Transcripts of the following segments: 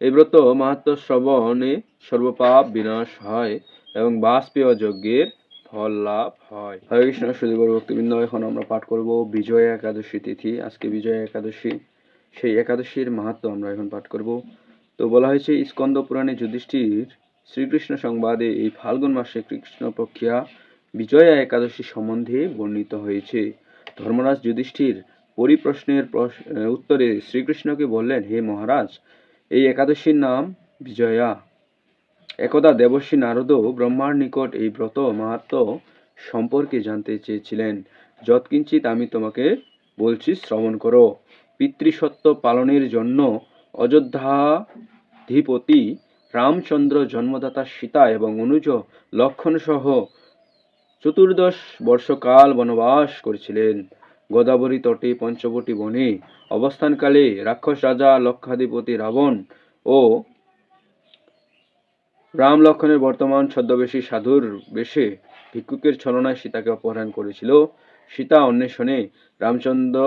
এই ব্রত মাহাত্ম শ্রবণে সর্বপাপ বিনাশ হয় এবং বাষ্পেয় যজ্ঞের ফল লাভ হয়। হরে কৃষ্ণ সুদীবর ভক্তিবৃন্দ, এখন আমরা পাঠ করব বিজয়া একাদশী তিথি। আজকে বিজয়া একাদশী, সেই একাদশীর মাহাত্ম আমরা এখন পাঠ করব। তো বলা হয়েছে স্কন্দ পুরাণে যুধিষ্ঠির শ্রীকৃষ্ণ সংবাদে এই ফাল্গুন মাসে কৃষ্ণ বিজয়া একাদশী সম্বন্ধে বর্ণিত হয়েছে। ধর্মরাজ যুধিষ্ঠির পরিপ্রশ্নের প্রশ- উত্তরে শ্রীকৃষ্ণকে বললেন, হে মহারাজ এই একাদশীর নাম বিজয়া। একদা দেবর্ষী নারদ ব্রহ্মার নিকট এই ব্রত মাহাত্ম সম্পর্কে জানতে চেয়েছিলেন। যৎকিঞ্চিত আমি তোমাকে বলছি শ্রবণ করো। পিতৃসত্ব পালনের জন্য অযোধ্যাধিপতি রামচন্দ্র জন্মদাতা সীতা এবং অনুজ লক্ষণ সহ চতুর্দশ বর্ষকাল বনবাস করেছিলেন। গোদাবরী তটে পঞ্চবটী বনে অবস্থানকালে রাক্ষস রাজা লক্ষাধিপতি রাবণ ও রাম লক্ষণের বর্তমান ছদ্মবেশী সাধুর বেশে ভিক্ষুকের ছলনায় সীতাকে অপহরণ করেছিল। সীতা অন্বেষণে রামচন্দ্র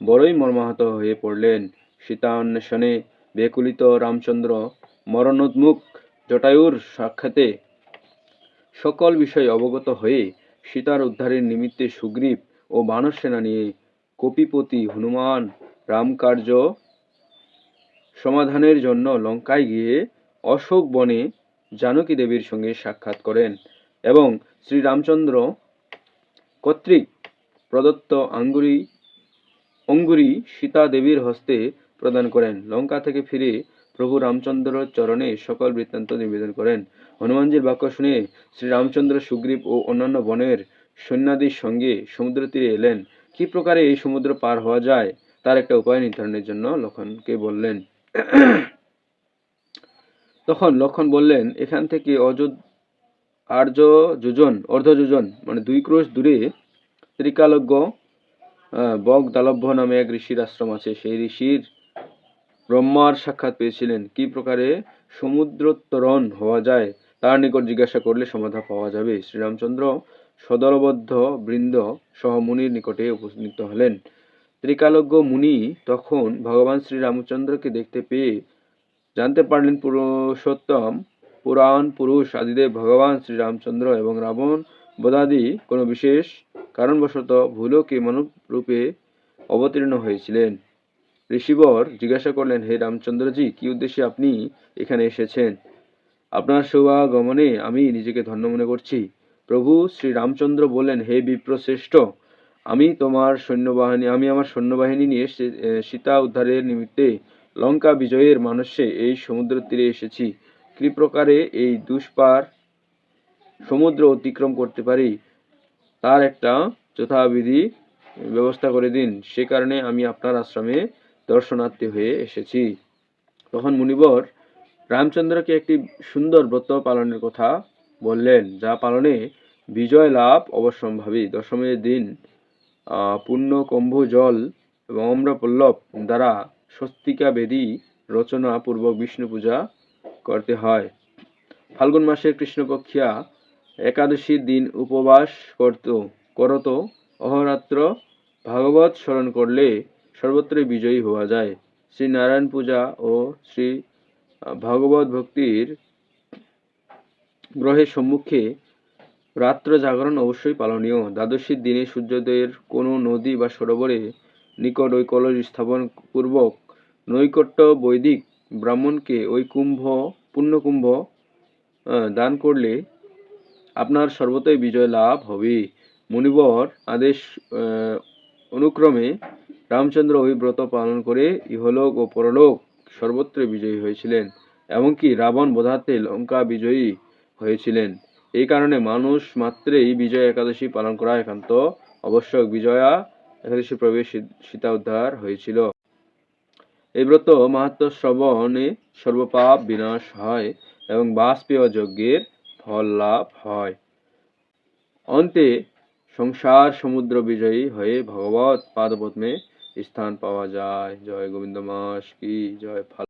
বড়ই মর্মাহত হয়ে পড়লেন। সীতা অন্বেষণে বেকুলিত রামচন্দ্র মরণোন্মুখ জটায়ুর সাক্ষাতে সকল বিষয় অবগত হয়ে সীতার উদ্ধারের নিমিত্তে সুগ্রীব ও বানর সেনা নিয়ে কপিপতি হনুমান, রামকার্য সমাধানের জন্য লঙ্কায় গিয়ে অশোক বনে জানকী দেবীর সঙ্গে সাক্ষাৎ করেন এবং শ্রীরামচন্দ্র কর্তৃক প্রদত্ত আঙ্গুরি, অঙ্গুরি সীতা দেবীর হস্তে প্রদান করেন। লঙ্কা থেকে ফিরে প্রভু রামচন্দ্র চরণে সকল বৃত্তান্ত নিবেদন করেন। হনুমানজির বাক্য শুনে শ্রীরামচন্দ্র, সুগ্রীব ও অন্যান্য বনের সৈন্যাদির সঙ্গে সমুদ্র তীরে এলেন। কি প্রকারে এই সমুদ্র পার হওয়া যায়? তার একটা উপায় নির্ধারণের জন্য লক্ষণকে বললেন। তখন লক্ষণ বললেন, এখান থেকে অযোধ্য আর্য যোজন, অর্ধ যোজন মানে দুই ক্রোশ দূরে ত্রিকালজ্ঞ বগ দালভ্য নামে এক ঋষির আশ্রম আছে। সেই ঋষির ব্রহ্মার সাক্ষাৎ পেয়েছিলেন। কি প্রকারে সমুদ্রোত্তরণ হওয়া যায়? তার নিকট জিজ্ঞাসা করলে সমাধা পাওয়া যাবে। শ্রীরামচন্দ্র সদলবদ্ধ বৃন্দ সহ মুনির নিকটে উপস্থিত হলেন। ত্রিকালজ্ঞ মুনি তখন ভগবান শ্রীরামচন্দ্রকে দেখতে পেয়ে জানতে পারলেন পুরুষোত্তম, পুরাণ, পুরুষ আদিদেব ভগবান শ্রীরামচন্দ্র এবং রাবণ, বদাদি কোনো বিশেষ কারণবশত ভুলকে মানব রূপে অবতীর্ণ হয়েছিলেন। ঋষিবর জিজ্ঞাসা করলেন, হে রামচন্দ্রজি, কি উদ্দেশ্যে আপনি এখানে এসেছেন? আপনার শুভাগমনে আমি নিজেকে ধন্য মনে করছি। প্রভু শ্রী রামচন্দ্র বললেন হে বিপ্রশ্রেষ্ঠ, আমি তোমার সৈন্যবাহিনী, আমি আমার সৈন্যবাহিনী নিয়ে সীতা উদ্ধারের নিমিত্তে লঙ্কা বিজয়ের মানুষে এই সমুদ্র তীরে এসেছি। কি প্রকারে এই দুষ্পার সমুদ্র অতিক্রম করতে পারি, তার একটা যথাবিধি ব্যবস্থা করে দিন। সে কারণে আমি আপনার আশ্রমে দর্শনার্থী হয়ে এসেছি। তখন মুনিবর রামচন্দ্রকে একটি সুন্দর ব্রত পালনের কথা বললেন, যা পালনে বিজয় লাভ অবশ্যম্ভাবী। দশমীর দিন পূর্ণ কুম্ভ জল এবং অম্রপল্লব দ্বারা স্বস্তিকা বেদী রচনা পূর্বক বিষ্ণু পূজা করতে হয়। ফাল্গুন মাসের কৃষ্ণপক্ষিয়া একাদশীর দিন উপবাস করত করত। অহরাত্র ভাগবত স্মরণ করলে সর্বত্রই বিজয়ী হওয়া যায়। শ্রী নারায়ণ পূজা ও শ্রী ভাগবত ভক্তির গ্রহের সম্মুখে রাত্র জাগরণ অবশ্যই পালনীয়। দ্বাদশীর দিনে সূর্যোদয়ের কোনো নদী বা সরোবরে নিকট ওই কলস স্থাপন পূর্বক নৈকট্য বৈদিক ব্রাহ্মণকে ওই কুম্ভ পুণ্যকুম্ভ আহ, দান করলে আপনার সর্বতই বিজয় লাভ হবে। মুনিবর আদেশ অনুক্রমে রামচন্দ্র ওই ব্রত পালন করে ইহলোক ও পরলোক সর্বত্র বিজয়ী হয়েছিলেন। এমনকি রাবণ বোধাতে লঙ্কা বিজয়ী হয়েছিলেন। এই কারণে মানুষ মাত্রেই বিজয় একাদশী পালন করা একান্ত আবশ্যক। বিজয়া একাদশী প্রবেশ সীতা উদ্ধার হয়েছিল। এই ব্রত মাহাত্ম শ্রবণে সর্বপাপ বিনাশ হয় এবং বাষ্পেয় যজ্ঞের ফল লাভ হয়। অন্তে সংসার সমুদ্র বিজয়ী হয়ে ভগবত পাদপদ্মে স্থান পাওয়া যায়। জয় গোবিন্দ মাস কি, জয় ফাল